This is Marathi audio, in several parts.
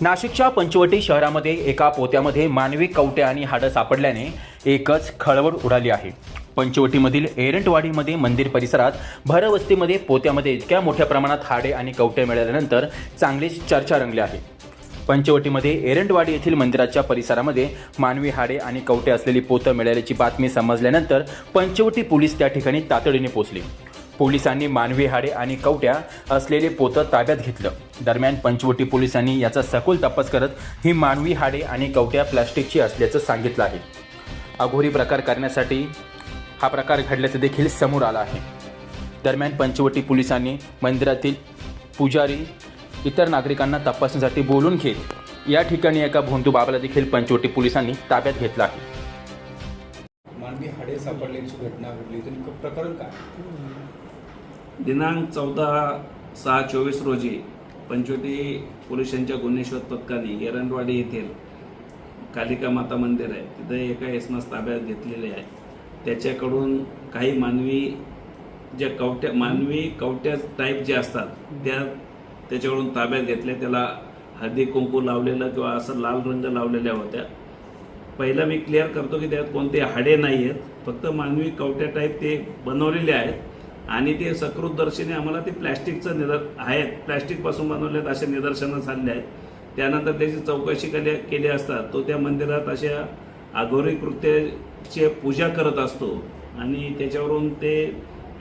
नाशिकच्या पंचवटी शहरामध्ये एका पोत्यामध्ये मानवी कवट्या आणि हाडं सापडल्याने एकच खळबळ उडाली आहे. पंचवटीमधील एरंटवाडीमध्ये मंदिर परिसरात भरवस्तीमध्ये पोत्यामध्ये इतक्या मोठ्या प्रमाणात हाडे आणि कवटे मिळाल्यानंतर चांगलीच चर्चा रंगली आहे. पंचवटीमध्ये एरंटवाडी येथील मंदिराच्या परिसरामध्ये मानवी हाडे आणि कवटे असलेली पोतं मिळाल्याची बातमी समजल्यानंतर पंचवटी पोलीस त्या ठिकाणी तातडीने पोहोचले. पोलिसांनी मानवी हाडे आणि कवट्या असलेले पोतं ताब्यात घेतलं. दरम्यान पंचवटी पोलिसांनी याचा सखोल तपास करत ही मानवी हाडे आणि कवट्या प्लास्टिकची असल्याचं सांगितलं आहे. अघोरी प्रकार करण्यासाठी हा प्रकार घडल्याचं देखील समोर आला आहे. दरम्यान पंचवटी पोलिसांनी मंदिरातील पुजारी इतर नागरिकांना तपासण्यासाठी बोलून घेत या ठिकाणी एका भोंदू बाबाला देखील पंचवटी पोलिसांनी ताब्यात घेतलं आहे. मानवी हाडे सापडल्याची घटना घडली. प्रकरण काय? दिनांक चौदा सहा चोवीस रोजी पंचवटी पोलिसांच्या गुन्हे शोध पथकाने एरंडवाडी येथील कालिका माता मंदिर आहे. तिथे एका इसमास ताब्यात घेतलेले आहे. त्याच्याकडून काही मानवी ज्या कवट्या मानवी कवट्या टाईप जे असतात त्या त्याच्याकडून ताब्यात घेतल्या त्याला हळदी कुंकू लावलेलं किंवा असं लाल रंग लावलेल्या होत्या. पहिला मी क्लिअर करतो की त्यात कोणते हाडे नाही आहेत फक्त मानवी कवट्या टाईप ते बनवलेले आहेत. आणि ते सकृतदर्शीने आम्हाला ते प्लॅस्टिकचं निदर आहेत. प्लॅस्टिकपासून बनवलेत असे निदर्शनं झाले आहेत. त्यानंतर त्याची चौकशी केली केली असता तो त्या मंदिरात अशा आघोरी कृत्याची पूजा करत असतो आणि त्याच्यावरून ते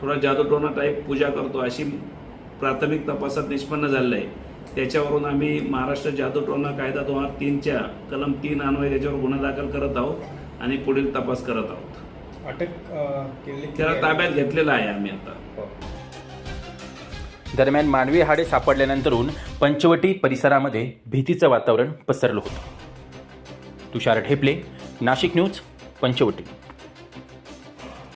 थोडा जादूटोना टाईप पूजा करतो अशी प्राथमिक तपासात निष्पन्न झालेलं आहे. त्याच्यावरून आम्ही महाराष्ट्र जादूटोना कायदा दोन हजार तीनच्या कलम तीन अन्वये त्याच्यावर गुन्हा दाखल करत आहोत आणि पुढील तपास करत आहोत. अटक केली त्याला ताब्यात घेतलेला आहे आम्ही आता. हो. दरम्यान मानवी हाडे सापडल्यानंतरून पंचवटी परिसरामध्ये भीतीचं वातावरण पसरलं होतं. तुषार ठेपले नाशिक न्यूज पंचवटी.